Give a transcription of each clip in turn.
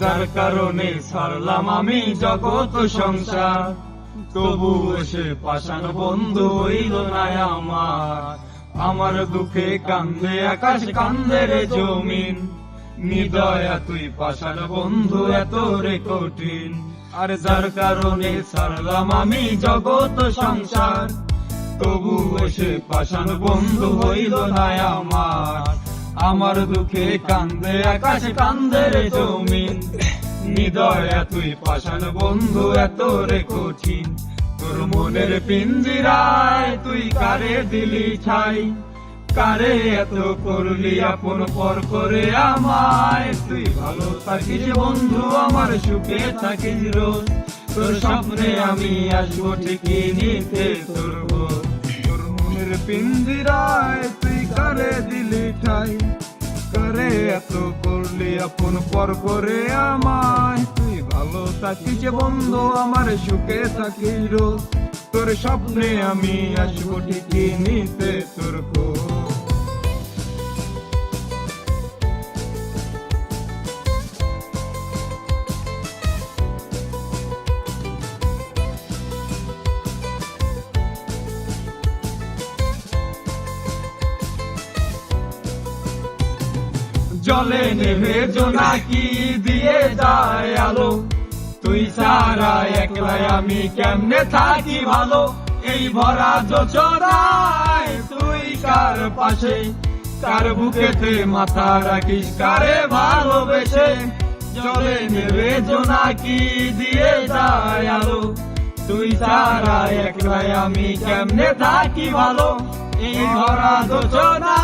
যার কারণে ছাড়লাম আমি জগৎ সংসার। তবু এসে পাষাণ বন্ধু হইল না আমার। আমার দুঃখে কান্দে আকাশ, কান্দে রে জমিন। নিদয়া তুই পাষাণ বন্ধু, এত রে কঠিন। আর যার কারণে ছাড়লাম আমি জগৎ সংসার। তবু এসে পাষাণ বন্ধু হইল না আমার। আমার দুঃখে কান্দে, আকাশ কান্দে রে জমিন। নিদয়া তুই পাষাণ বন্ধু, এত রে কঠিন। তোর মনের পিঞ্জিরায় তুই কারে দিলি ছাই? কারে এত করলি আপন পর করে আমায়? তুই ভালো থাকিস বন্ধু, আমার সুখে থাকিস রোজ। তোর স্বপ্নে আমি আসব ঠিকই নিতে তোর। তোর মনের পিঞ্জিরায় তুই কারে দিলি ঠাই? করে এত করলি আপন পর করে আমায়? তুই ভালো থাকিস বন্ধু, আমার সুখে থাকি রোজ। তোর স্বপ্নে আমি আসব ঠিকই নিতে তোর খোঁজ। জলে নেভে জোনাকি দিয়ে যায় আলো। তুই সারা একলাই আমি কেমনে থাকি ভালো? এই ভরা যোচনায় তুই কার পাশে? কার বুকেতে মাথা রাখিস, কারে ভালোবেসে? জলে নেভে জোনাকি দিয়ে যায় আলো। তুই সারা একলাই আমি কেমনে থাকি ভালো? এই ভরা কার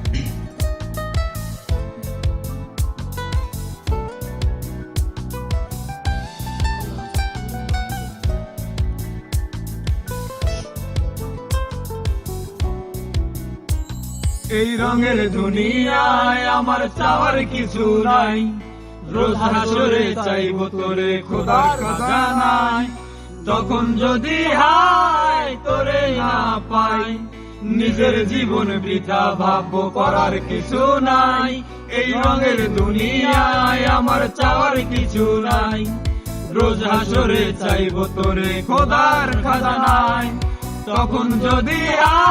এই রঙের দুনিয়ায় আমার চাওয়ার কিছু নাই। রোজ হাসরে চাইব তোরে খোদার খাজানায়। তখন যদি হায় তোরে না পাই, নিজের জীবন বৃথা ভাব্য করার কিছু নাই। এই রঙের দুনিয়ায় আমার চাওয়ার কিছু নাই। রোজ হাসরে চাইব তোরে খোদার খাজানায়। তখন যদি না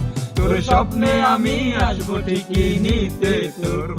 স্বপ্নে আমি আসব ঠিকই নিতে তোর